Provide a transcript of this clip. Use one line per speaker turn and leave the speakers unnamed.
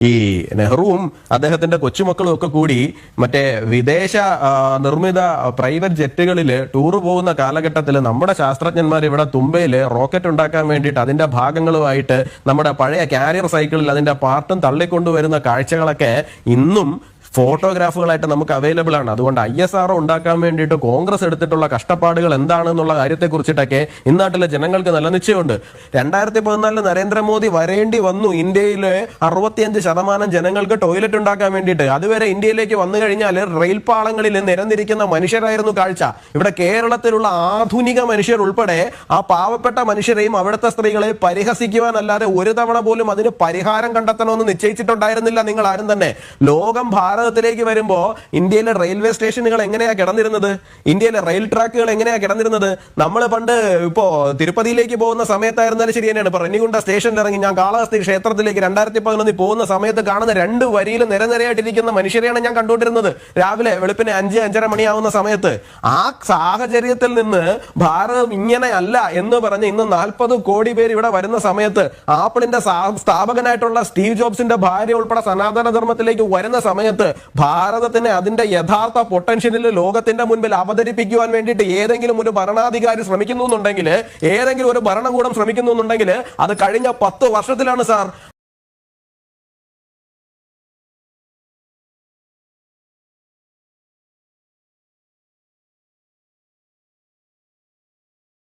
ഈ നെഹ്റുവും അദ്ദേഹത്തിന്റെ കൊച്ചുമക്കളും ഒക്കെ കൂടി മറ്റേ വിദേശ നിർമ്മിത പ്രൈവറ്റ് ജെറ്റുകളിൽ ടൂർ പോകുന്ന കാലഘട്ടത്തിൽ നമ്മുടെ ശാസ്ത്രജ്ഞന്മാർ ഇവിടെ തുമ്പയിൽ റോക്കറ്റ് ഉണ്ടാക്കാൻ വേണ്ടിയിട്ട് അതിന്റെ ഭാഗങ്ങളുമായിട്ട് നമ്മുടെ പഴയ കാരിയർ സൈക്കിളിൽ അതിന്റെ പാർട്ടും തള്ളിക്കൊണ്ടുവരുന്ന കാഴ്ചകളൊക്കെ ഇന്നും ഫോട്ടോഗ്രാഫുകളായിട്ട് നമുക്ക് അവൈലബിൾ ആണ്. അതുകൊണ്ട് ഐ എസ് ആർ ഉണ്ടാക്കാൻ വേണ്ടിയിട്ട് കോൺഗ്രസ് എടുത്തിട്ടുള്ള കഷ്ടപ്പാടുകൾ എന്താണെന്നുള്ള കാര്യത്തെ കുറിച്ചിട്ടൊക്കെ ഇന്നാട്ടിലെ ജനങ്ങൾക്ക് നല്ല നിശ്ചയമുണ്ട്. രണ്ടായിരത്തി പതിനാലിൽ നരേന്ദ്രമോദി വരേണ്ടി വന്നു. ഇന്ത്യയിലെ അറുപത്തിയഞ്ച് ശതമാനം ജനങ്ങൾക്ക് ടോയ്ലറ്റ് ഉണ്ടാക്കാൻ വേണ്ടിയിട്ട്. അതുവരെ ഇന്ത്യയിലേക്ക് വന്നു കഴിഞ്ഞാൽ റെയിൽ പാളങ്ങളിൽ നിരന്നിരിക്കുന്ന മനുഷ്യരായിരുന്നു കാഴ്ച. ഇവിടെ കേരളത്തിലുള്ള ആധുനിക മനുഷ്യർ ഉൾപ്പെടെ ആ പാവപ്പെട്ട മനുഷ്യരെയും അവിടുത്തെ സ്ത്രീകളെ പരിഹസിക്കുവാനല്ലാതെ ഒരു തവണ പോലും അതിന് പരിഹാരം കണ്ടെത്തണമെന്ന് നിശ്ചയിച്ചിട്ടുണ്ടായിരുന്നില്ല. നിങ്ങൾ ആരും തന്നെ. ലോകം ഭാരതത്തിലേക്ക് വരുമ്പോ ഇന്ത്യയിലെ റെയിൽവേ സ്റ്റേഷനുകൾ എങ്ങനെയാ കിടന്നിരുന്നത്? ഇന്ത്യയിലെ റെയിൽ ട്രാക്കുകൾ എങ്ങനെയാ കിടന്നിരുന്നത്? നമ്മൾ പണ്ട് ഇപ്പോ തിരുപ്പതിയിലേക്ക് പോകുന്ന സമയത്തായിരുന്നാലും ശരി തന്നെയാണ്. ഇപ്പൊ റെനികുണ്ട സ്റ്റേഷനിൽ ഇറങ്ങി ഞാൻ കാളഹസ്തി ക്ഷേത്രത്തിലേക്ക് രണ്ടായിരത്തി പതിനൊന്നിൽ പോകുന്ന സമയത്ത് കാണുന്ന രണ്ട് വരിയിൽ നിരനിരയായിട്ടിരിക്കുന്ന മനുഷ്യരെയാണ് ഞാൻ കണ്ടുകൊണ്ടിരുന്നത്. രാവിലെ വെളുപ്പിന് അഞ്ച് അഞ്ചര മണിയാവുന്ന സമയത്ത് ആ സാഹചര്യത്തിൽ നിന്ന് ഭാരതം ഇങ്ങനെയല്ല എന്ന് പറഞ്ഞ് ഇന്ന് നാൽപ്പത് കോടി പേര് ഇവിടെ വരുന്ന സമയത്ത് ആപ്പിളിന്റെ സ്ഥാപകനായിട്ടുള്ള സ്റ്റീവ് ജോബ്സിന്റെ ഭാര്യ ഉൾപ്പെടെ സനാതന ധർമ്മത്തിലേക്ക് വരുന്ന സമയത്ത് ഭാരതത്തിനെ അതിന്റെ യഥാർത്ഥ പൊട്ടൻഷ്യലിൽ ലോകത്തിന്റെ മുൻപിൽ അവതരിപ്പിക്കുവാൻ വേണ്ടിയിട്ട് ഏതെങ്കിലും ഒരു ഭരണാധികാരി ശ്രമിക്കുന്നു എന്നുണ്ടെങ്കിൽ ഏതെങ്കിലും ഒരു ഭരണകൂടം ശ്രമിക്കുന്നു എന്നുണ്ടെങ്കിൽ അത് കഴിഞ്ഞ പത്ത് വർഷത്തിലാണ് സാർ